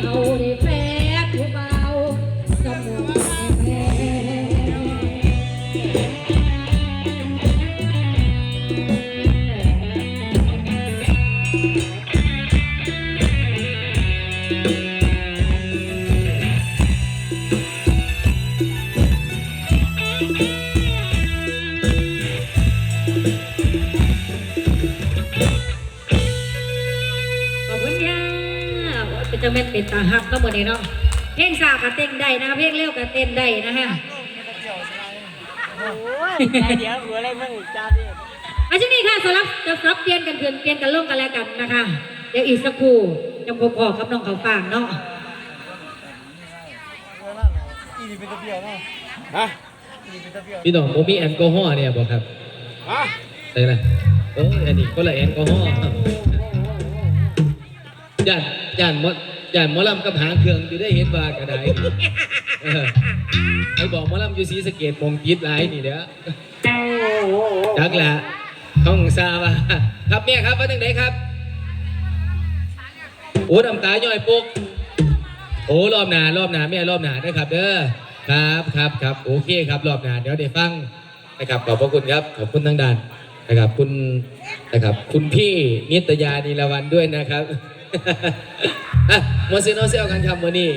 เขาได้แฟนผู้เบาสมองแพ้ เป็นจังแม่นเป็นตาหักก็หมดเลยเนาะเพลงสากกับเต้นได้นะคะเพลงเร็วกับเต้นได้นะคะโอ้ยใจเดี๋ยวหัวอะไรมึงจ้าพี่อาช่วงนี้ค่ะสำหรับจะรับเปลี่ยนกันเพื่อนเปลี่ยนกันลงกันแล้วกันนะคะ เดี๋ยวอีกสักครู่ยังพอพอๆกับน้องเขาฟางเนาะอีนี่เป็นตะเบียวเนาะฮะอีนี่เป็นตะเบียวพี่น้องผมมีแอลกอฮอล์เนี่ยบอกครับฮะใช่ไหมโอ้ยอันนี้ก็ละแอลกอฮอล์ ย่านย่านหมดย่านหมอลำกับหางเครื่องอยู่ได้เห็นว่ากระไดเออไอ้บอกหมอลำอยู่สีสะเกตมงจิตหลายนี่เด้อจักละต้องทราบว่าครับแม่ครับว่าจังไดครับโอ้น้ำตาย่อยปุกโอ้รอบหนารอบหนาแม่รอบหนาเด้อครับเด้อครับครับครับโอเคครับรอบหนาเดี๋ยวได้ฟังนะครับขอบพระคุณครับขอบคุณทั้งด้านนะครับคุณนะครับคุณพี่นิตยานีละวันด้วยนะครับ อะมาซื้อน้องเซลกันครับวันนี้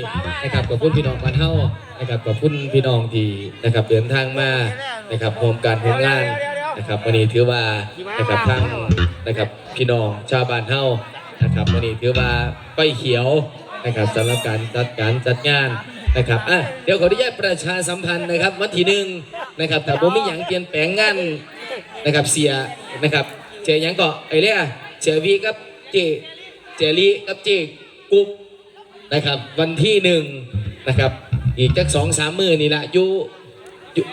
นะครับขอบคุณพี่น้องบ้านเฮานะครับขอบคุณพี่น้องที่นะครับเดินทางมานะครับร่วมการร่วมงานนะครับวันนี้ถือว่านะครับทางนะครับพี่น้องชาวบ้านเฮานะครับวันนี้ถือว่าก้อยเขียวนะครับสำหรับการจัดการจัดงานนะครับอะเดี๋ยวขออนุญาตประชาสัมพันธ์นะครับวันที่หนึ่งนะครับแต่ผมมีอย่างเปลี่ยนแปลงงานนะครับเสียนะครับเจอหยังก็ไอ้เรียเสียวีกับเจ เจรี่กับจีกุ๊บนะครับ วันที่หนึ่งนะครับ อีกจักสองสามมือนี่แหละอยู่อยู่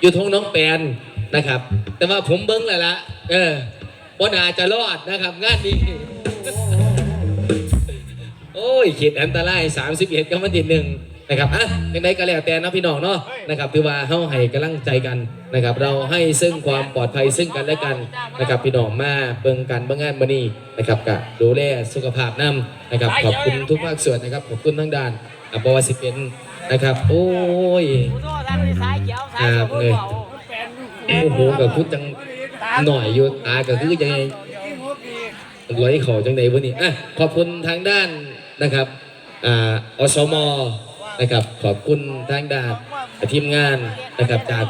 อยู่ทงน้องแปนนะครับ แต่ว่าผมเบิ้งแล้วละเออบ่นาจะรอดนะครับ งานนี้โอ้ยเขตอันตราย31กับวันที่หนึ่ง นะครับอะยังไงก็แล้วแต่เนาะพี่น้องเนาะนะครับถือว่าเฮาให้กำลังใจกันนะครับ เราให้ซึ่งความปลอดภัยซึ่งกันและกันนะครับพี่น้องมาเบิ่งกันเบิ่งงานมื้อนี้นะครับก็ดูแลสุขภาพนํนะครับ ขอบคุณทุกภาคส่วนนะครับขอบคุณทั้งด้านอะบ่ว่าสิเป็นนะครับ โอ้ยกูโทษท่านสายเขียวสายเขียวเบาโอ้โหกับพูดจังหน่อยอยู่ตาก็คือยังไงร้อยเขาจังใดวะนี่อะขอบคุณทางด้านนะครับอ่าอสม นะครับ ขอบคุณทางด้านทีมงานนะครับจาก